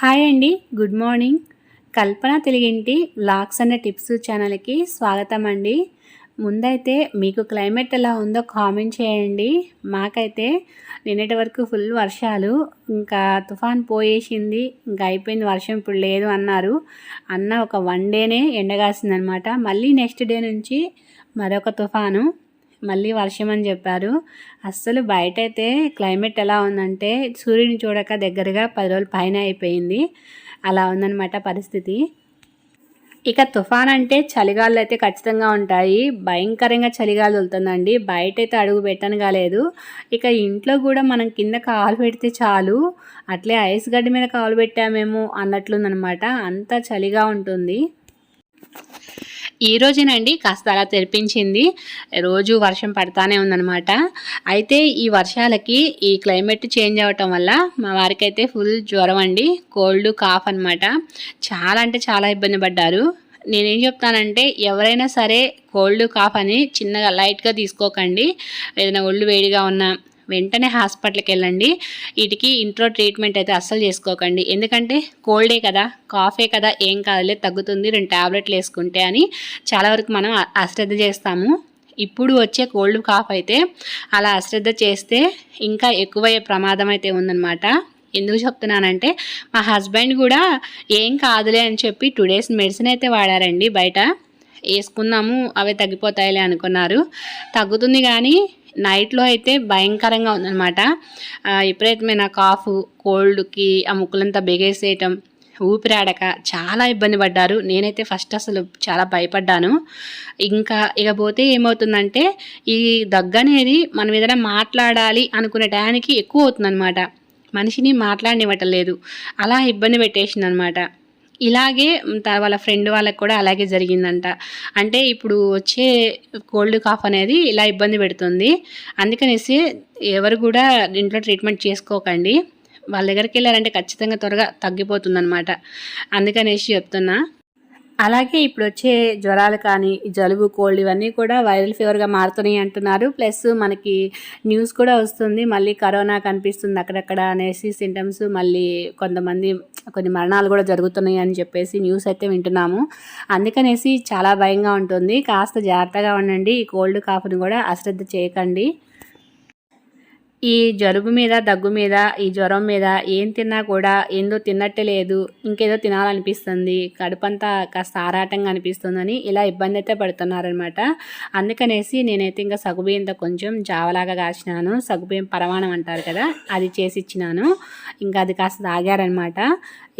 Hi అండి good morning. కల్పన తెలుగింటి vlogs అనే టిప్స్ ఛానల్కి స్వాగతం అండి ముందైతే మీకు క్లైమేట్ ఎలా ఉందో కామెంట్ చేయండి. మాకైతే నిన్నటి వరకు ఫుల్ వర్షాలు ఇంకా తుఫాన్ పోయేసింది ఇంకా అయిపోయింది వర్షం ఇప్పుడు లేదు అన్నారు. అన్న ఒక వన్ డేనే ఎండగాసిందనమాట మళ్ళీ నెక్స్ట్ డే నుంచి మరొక తుఫాను. మళ్ళీ వర్షం అని చెప్పారు. అస్సలు బయట అయితే క్లైమేట్ ఎలా ఉందంటే సూర్యుని చూడక దగ్గరగా పది రోజుల పైన అయిపోయింది. అలా ఉందన్నమాట పరిస్థితి. ఇక తుఫాన్ అంటే చలిగాలు అయితే ఖచ్చితంగా ఉంటాయి. భయంకరంగా చలిగాలు వెళ్తుందండి. బయట అయితే అడుగు పెట్టను కాలేదు. ఇక ఇంట్లో కూడా మనం కింద కాలు పెడితే చాలు. అట్లే ఐస్ గడ్డి మీద కాలు పెట్టామేమో అన్నట్లుందనమాట అంత చలిగా ఉంటుంది. ఈ రోజునండి కాస్త అలా తెరిపించింది. రోజు వర్షం పడతానే ఉందనమాట అయితే ఈ వర్షాలకి ఈ క్లైమేట్ చేంజ్ అవ్వటం వల్ల మా వారికైతే ఫుల్ జ్వరం అండి. కోల్డ్ కాఫ్ అనమాట చాలా అంటే చాలా ఇబ్బంది పడ్డారు. నేనేం చెప్తానంటే ఎవరైనా సరే కోల్డ్ కాఫ్ అని చిన్నగా లైట్గా తీసుకోకండి. ఏదైనా ఒళ్ళు వేడిగా ఉన్నా వెంటనే హాస్పిటల్కి వెళ్ళండి వీటికి ఇంట్లో ట్రీట్మెంట్ అయితే అస్సలు చేసుకోకండి. ఎందుకంటే కోల్డే కదా కాఫే కదా ఏం కాదులే తగ్గుతుంది. రెండు ట్యాబ్లెట్లు వేసుకుంటే అని చాలా వరకు మనం అశ్రద్ధ చేస్తాము. ఇప్పుడు వచ్చే కోల్డ్ కాఫ్ అయితే అలా అశ్రద్ధ చేస్తే ఇంకా ఎక్కువయ్యే ప్రమాదం అయితే ఉందన్నమాట. ఎందుకు చెప్తున్నానంటే మా హస్బెండ్ కూడా ఏం కాదులే అని చెప్పి టూ డేస్ మెడిసిన్ అయితే వాడారండి బయట. వేసుకున్నాము అవే తగ్గిపోతాయిలే అనుకున్నారు. తగ్గుతుంది కానీ నైట్లో అయితే భయంకరంగా ఉందన్నమాట. విపరీతమైన కాఫ్ కోల్డ్కి ఆ ముక్కులంతా బెగేసేయటం ఊపిరాడక చాలా ఇబ్బంది పడ్డారు. నేనైతే ఫస్ట్ అసలు చాలా భయపడ్డాను. ఇంకా ఇకపోతే ఏమవుతుందంటే ఈ దగ్గు అనేది మనం ఏదైనా మాట్లాడాలి అనుకునే టయానికి ఎక్కువ అవుతుందన్నమాట. మనిషిని మాట్లాడనివ్వటం లేదు. అలా ఇబ్బంది పెట్టేసింది అనమాట ఇలాగే వాళ్ళ ఫ్రెండ్ వాళ్ళకి కూడా అలాగే జరిగిందంట. అంటే ఇప్పుడు వచ్చే కోల్డ్ కాఫ్ అనేది ఇలా ఇబ్బంది పెడుతుంది. అందుకనేసి ఎవరు కూడా ఇంట్లో ట్రీట్మెంట్ చేసుకోకండి. వాళ్ళ దగ్గరికి వెళ్ళారంటే ఖచ్చితంగా త్వరగా తగ్గిపోతుందన్నమాట. అందుకనేసి చెప్తున్నా. అలాగే ఇప్పుడు వచ్చే జ్వరాలు కానీ జలుబు కోల్డ్ ఇవన్నీ కూడా వైరల్ ఫీవర్గా మారుతున్నాయి అంటున్నారు. ప్లస్ మనకి న్యూస్ కూడా వస్తుంది. మళ్ళీ కరోనా కనిపిస్తుంది అక్కడక్కడ అనేసి సింటమ్స్ మళ్ళీ కొంతమంది కొన్ని మరణాలు కూడా జరుగుతున్నాయి అని చెప్పేసి న్యూస్ అయితే వింటున్నాము. అందుకనేసి చాలా భయంగా ఉంటుంది. కాస్త జాగ్రత్తగా ఉండండి. ఈ కోల్డ్ కాఫ్ని కూడా అశ్రద్ధ చేయకండి. ఈ జలుబు మీద దగ్గు మీద ఈ జ్వరం మీద ఏం తిన్నా కూడా ఏందో తిన్నట్టే లేదు. ఇంకేదో తినాలనిపిస్తుంది. కడుపంతా కాస్త ఆరాటంగా అనిపిస్తుందని ఇలా ఇబ్బంది అయితే పడుతున్నారనమాట అందుకనేసి నేనైతే ఇంకా సగుబియ్యంతో కొంచెం జావలాగా కాసినాను సగుబియ్యం పరమాణం అంటారు కదా అది చేసి ఇచ్చినాను. ఇంకా అది కాస్త తాగారనమాట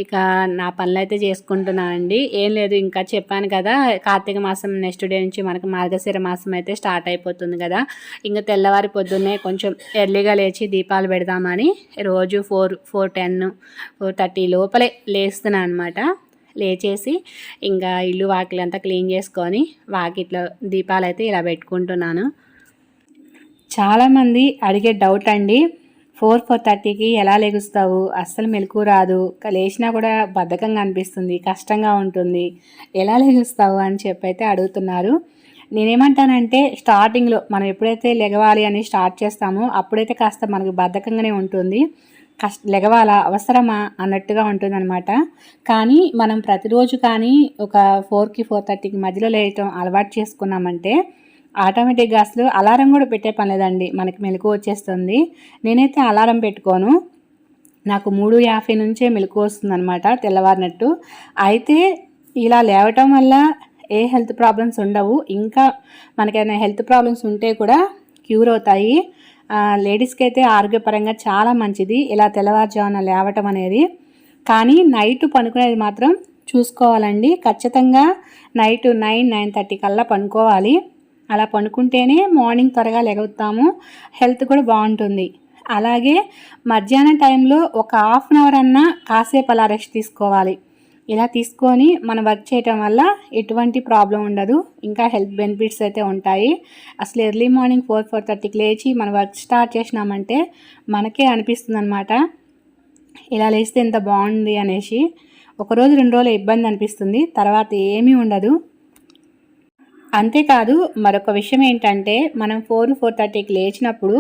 ఇక నా పనులు అయితే చేసుకుంటున్నానండి. ఏం లేదు ఇంకా చెప్పాను కదా కార్తీక మాసం నెక్స్ట్ డే నుంచి మనకు మార్గశిర మాసం అయితే స్టార్ట్ అయిపోతుంది కదా. ఇంకా తెల్లవారి పొద్దున్నే కొంచెం ఎర్లీగా లేచి దీపాలు పెడదామని రోజు four four ten four thirty లోపలే లేస్తున్నాను అనమాట లేచేసి ఇంకా ఇల్లు వాకిలు అంతా క్లీన్ చేసుకొని వాకిట్లో దీపాలు అయితే ఇలా పెట్టుకుంటున్నాను. చాలామంది అడిగే డౌట్ అండి ఫోర్ ఫోర్ థర్టీకి ఎలా లెగుస్తావు? అస్సలు మెలకు రాదు. లేచినా కూడా బద్ధకంగా అనిపిస్తుంది కష్టంగా ఉంటుంది. ఎలా లెగుస్తావు అని చెప్పి అయితే అడుగుతున్నారు. నేనేమంటానంటే స్టార్టింగ్లో మనం ఎప్పుడైతే లెగవాలి అని స్టార్ట్ చేస్తామో అప్పుడైతే కాస్త మనకు బద్ధకంగానే ఉంటుంది. కష్ట లెగవాలా? అవసరమా? అన్నట్టుగా ఉంటుందన్నమాట. కానీ మనం ప్రతిరోజు కానీ ఒక ఫోర్కి ఫోర్ థర్టీకి మధ్యలో లేయటం అలవాటు చేసుకున్నామంటే ఆటోమేటిక్గా అసలు అలారం కూడా పెట్టే పని లేదండి. మనకి మెలకు వచ్చేస్తుంది. నేనైతే అలారం పెట్టుకోను. నాకు మూడు యాభై నుంచే మెలకు వస్తుంది అనమాట తెల్లవారినట్టు. అయితే ఇలా లేవటం వల్ల ఏ హెల్త్ ప్రాబ్లమ్స్ ఉండవు. ఇంకా మనకైనా హెల్త్ ప్రాబ్లమ్స్ ఉంటే కూడా క్యూర్ అవుతాయి. లేడీస్కి అయితే ఆరోగ్యపరంగా చాలా మంచిది. ఇలా తెల్లవారుజామున లేవటం అనేది. కానీ నైట్ పనుకునేది మాత్రం చూసుకోవాలండి. ఖచ్చితంగా నైట్ నైన్ నైన్ థర్టీ కల్లా పనుకోవాలి. అలా పనుకుంటేనే మార్నింగ్ త్వరగా లెగవుతాము హెల్త్ కూడా బాగుంటుంది. అలాగే మధ్యాహ్నం టైంలో ఒక హాఫ్ అన్ అవర్ అన్నా కాసేపు అలా రెస్ట్ తీసుకోవాలి. ఇలా తీసుకొని మనం వర్క్ చేయటం వల్ల ఎటువంటి ప్రాబ్లం ఉండదు. ఇంకా హెల్త్ బెనిఫిట్స్ అయితే ఉంటాయి. అసలు ఎర్లీ మార్నింగ్ ఫోర్ ఫోర్ థర్టీకి లేచి మనం వర్క్ స్టార్ట్ చేసినామంటే మనకే అనిపిస్తుంది అనమాట ఇలా లేస్తే ఎంత బాగుంది అనేసి. ఒకరోజు రెండు రోజులు ఇబ్బంది అనిపిస్తుంది. తర్వాత ఏమీ ఉండదు. అంతేకాదు మరొక విషయం ఏంటంటే మనం ఫోర్ ఫోర్ థర్టీకి లేచినప్పుడు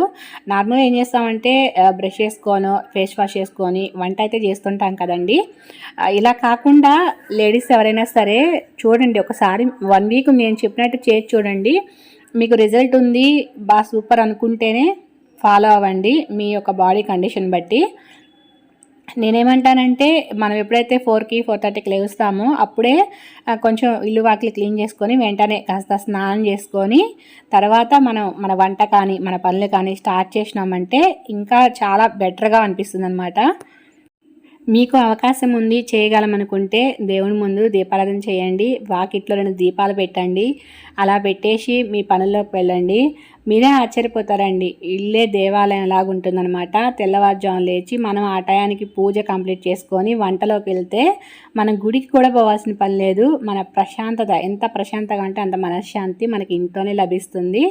నార్మల్గా ఏం చేస్తామంటే బ్రష్ చేసుకోనో ఫేస్ వాష్ చేసుకొని వంట అయితే చేస్తుంటాం కదండి. ఇలా కాకుండా లేడీస్ ఎవరైనా సరే చూడండి ఒకసారి వన్ వీక్ నేను చెప్పినట్టు చేసి చూడండి. మీకు రిజల్ట్ ఉంది బాగా సూపర్ అనుకుంటేనే ఫాలో అవ్వండి మీ యొక్క బాడీ కండిషన్ బట్టి. నేనేమంటానంటే మనం ఎప్పుడైతే ఫోర్కి ఫోర్ థర్టీకి లేవుస్తామో అప్పుడే కొంచెం ఇల్లు వాకిలి క్లీన్ చేసుకొని వెంటనే కాస్త స్నానం చేసుకొని తర్వాత మనం మన వంట కానీ మన పనులు కానీ స్టార్ట్ చేసినామంటే ఇంకా చాలా బెటర్గా అనిపిస్తుంది అనమాట మీకు అవకాశం ఉంది చేయగలమనుకుంటే దేవుని ముందు దీపారాధన చేయండి వాకిట్లో రెండు దీపాలు పెట్టండి అలా పెట్టేసి మీ పనుల్లోకి వెళ్ళండి. మీరే ఆశ్చర్యపోతారండి. ఇల్లే దేవాలయం లాగా తెల్లవారుజాము లేచి మనం ఆ టయానికి పూజ కంప్లీట్ చేసుకొని వంటలోకి వెళ్తే మనం గుడికి కూడా పోవాల్సిన పని లేదు. మన ప్రశాంతత ఎంత ప్రశాంతంగా అంటే అంత మనశ్శాంతి మనకి ఇంట్లోనే లభిస్తుంది.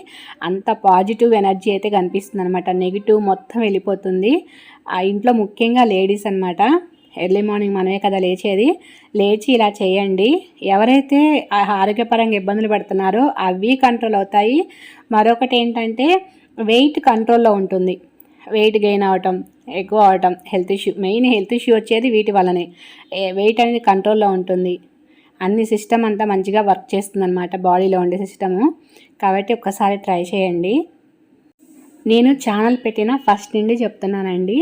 అంత పాజిటివ్ ఎనర్జీ అయితే కనిపిస్తుంది అనమాట నెగిటివ్ మొత్తం వెళ్ళిపోతుంది. ఆ ఇంట్లో ముఖ్యంగా లేడీస్ అనమాట ఎర్లీ మార్నింగ్ మనమే కదా లేచేది. లేచి ఇలా చేయండి. ఎవరైతే ఆరోగ్యపరంగా ఇబ్బందులు పడుతున్నారో అవి కంట్రోల్ అవుతాయి. మరొకటి ఏంటంటే వెయిట్ కంట్రోల్లో ఉంటుంది. వెయిట్ గెయిన్ అవటం ఎక్కువ అవటం health issue main health issue వచ్చేది వీటి వల్లనే. వెయిట్ అనేది కంట్రోల్లో ఉంటుంది. అన్ని సిస్టమ్ అంతా మంచిగా వర్క్ చేస్తుందన్నమాట. బాడీలో ఉండే సిస్టము. కాబట్టి ఒక్కసారి ట్రై చేయండి. నేను ఛానల్ పెట్టిన ఫస్ట్ నుండి చెప్తున్నానండి.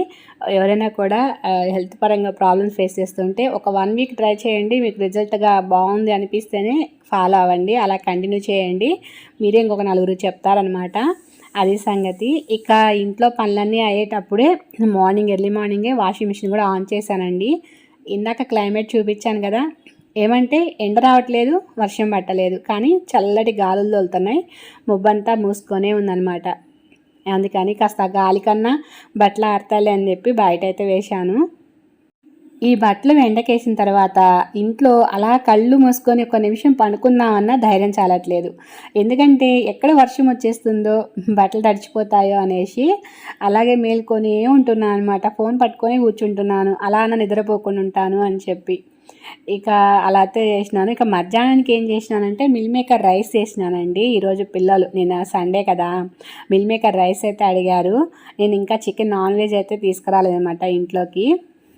ఎవరైనా కూడా హెల్త్ పరంగా ప్రాబ్లమ్స్ ఫేస్ చేస్తుంటే ఒక వన్ వీక్ ట్రై చేయండి. మీకు రిజల్ట్గా బాగుంది అనిపిస్తేనే ఫాలో అవ్వండి. అలా కంటిన్యూ చేయండి. మీరే ఇంకొక నలుగురు చెప్తారనమాట అది సంగతి. ఇక ఇంట్లో పనులన్నీ అయ్యేటప్పుడే మార్నింగ్ ఎర్లీ మార్నింగే వాషింగ్ మిషన్ కూడా ఆన్ చేశానండి. ఇందాక క్లైమేట్ చూపించాను కదా. ఏమంటే ఎండ రావట్లేదు వర్షం పట్టలేదు. కానీ చల్లటి గాలులు తోలుతున్నాయి. ముబ్బంతా మూసుకొనే ఉందన్నమాట. అందుకని కాస్త గాలి కన్నా బట్టలు ఆడతాలే అని చెప్పి బయట అయితే వేశాను. ఈ బట్టలు ఎండకేసిన తర్వాత ఇంట్లో అలా కళ్ళు మూసుకొని ఒక నిమిషం పడుకుందామన్నా ధైర్యం చాలట్లేదు. ఎందుకంటే ఎక్కడ వర్షం వచ్చేస్తుందో బట్టలు తడిచిపోతాయో అనేసి అలాగే మేల్కొని ఉంటున్నాను అనమాట ఫోన్ పట్టుకొని కూర్చుంటున్నాను. అలా అన్న నిద్రపోకుండా ఉంటాను అని చెప్పి. ఇక అలా అయితే చేసినాను. ఇక మధ్యాహ్నానికి ఏం చేసినానంటే మిల్ మేకర్ రైస్ చేసినానండి. ఈరోజు పిల్లలు నిన్న సండే కదా. మిల్ మేకర్ రైస్ అయితే అడిగారు. నేను ఇంకా చికెన్ నాన్ వెజ్ అయితే తీసుకురాలేదనమాట ఇంట్లోకి.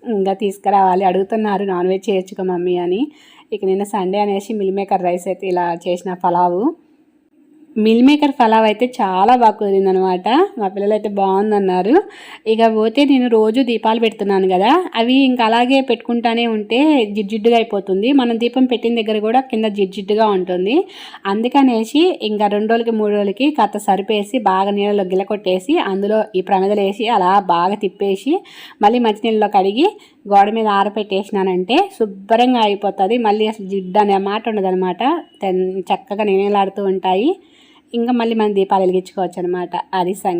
ఇంకా తీసుకురావాలి. అడుగుతున్నారు నాన్ వెజ్ చేయొచ్చుగా మమ్మీ అని. ఇక నిన్న సండే అనేసి మిల్ మేకర్ రైస్ అయితే ఇలా చేసిన పలావు. మిల్ మేకర్ పలావ్ అయితే చాలా బాగా కుదిరింది అనమాట మా పిల్లలు అయితే బాగుందన్నారు. ఇక పోతే నేను రోజు దీపాలు పెడుతున్నాను కదా అవి ఇంకా అలాగే పెట్టుకుంటానే ఉంటే జిడ్జిడ్డుగా అయిపోతుంది. మనం దీపం పెట్టిన దగ్గర కూడా కింద జిడ్జిడ్డుగా ఉంటుంది. అందుకనేసి ఇంకా రెండు రోజులకి మూడు రోజులకి కథ సరిపేసి బాగా నీళ్ళలో గిలకొట్టేసి అందులో ఈ ప్రమిదలు వేసి అలా బాగా తిప్పేసి మళ్ళీ మంచినీళ్ళలో కడిగి గోడ మీద ఆరపెట్టేసినానంటే శుభ్రంగా అయిపోతుంది. మళ్ళీ అసలు జిడ్డు అనే మాట ఉండదనమాట. తెన్ చక్కగా నేనేలాడుతూ ఉంటాయి. ఇంకా మళ్ళీ మనం దీపాలు వెలిగించుకోవచ్చు అనమాట అది సంగతి.